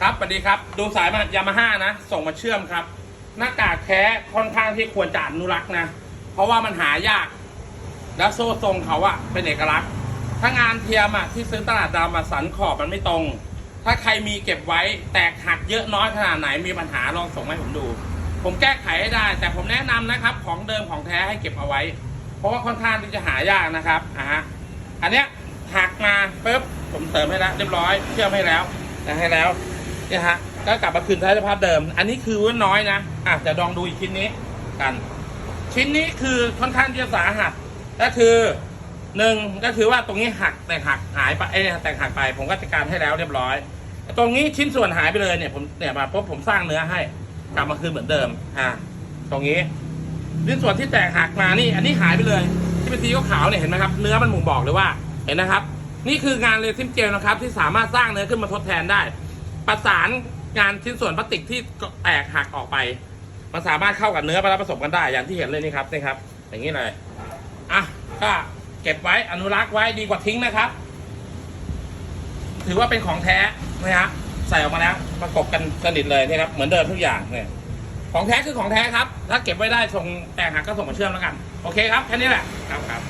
ครับสวัสดีครับ ดูสายมายามาฮ่านะ ส่งมาเชื่อมครับ หน้ากากแท้ค่อนข้างที่ควรจะอนุรักษ์นะ เพราะว่ามันหายาก แล้วโซ่ทรงเขาอะเป็นเอกลักษณ์ ถ้างานเทียมอะที่ซื้อตลาดดำอะสันขอบมันไม่ตรง ถ้าใครมีเก็บไว้แตกหักเยอะน้อยขนาดไหนมีปัญหาลองส่งมาให้ผมดู ผมแก้ไขให้ได้ แต่ผมแนะนำนะครับ ของเดิมของแท้ให้เก็บเอาไว้ เพราะว่าค่อนข้างที่จะหายากนะครับอะฮะอันเนี้ยหักมาปุ๊บผมเติมให้แล้วเรียบร้อยเชื่อมให้แล้วนะให้แล้ว เนี่ยฮะก็กลับมาคืนสภาพเดิม อันนี้คือว่าน้อยนะอะจะลองดูอีกชิ้นนี้กัน ชิ้นนี้คือค่อนข้างที่จะสาหัสก็คือหนึ่งก็คือว่าตรงนี้หักแต่หักหายไปเอ้แต่หักไป ผมก็จัดการให้แล้วเรียบร้อย ตรงนี้ชิ้นส่วนหายไปเลยเนี่ยผมเนี่ยมาปุ๊บผมสร้างเนื้อให้ กลับมาคืนเหมือนเดิมอ่าตรงนี้ชิ้นส่วนที่แตกหักมานี่ อันนี้หายไปเลย ที่เป็นสีขาวเนี่ยเห็นไหมครับ เนื้อมันหมู่บอกเลยว่าเห็นนะครับ นี่คืองานเรซินเจลนะครับ ที่สามารถสร้างเนื้อขึ้นมาทดแทนได้ ประสานงานชิ้นส่วนพลาสติกที่แตกหักออกไป มันสามารถเข้ากับเนื้อมาแล้วผสมกันได้อย่างที่เห็นเลยนี่ครับนี่ครับ อย่างนี้เลยอะก็เก็บไว้อนุรักษ์ไว้ดีกว่าทิ้งนะครับ ถือว่าเป็นของแท้นะฮะใส่ออกมาแล้วประกบกันสนิทเลยนี่ครับ เหมือนเดิมทุกอย่างเนี่ยของแท้คือของแท้ครับ ถ้าเก็บไว้ได้ส่งแตกหักก็ส่งมาเชื่อมแล้วกัน โอเคครับ แค่นี้แหละครับครับ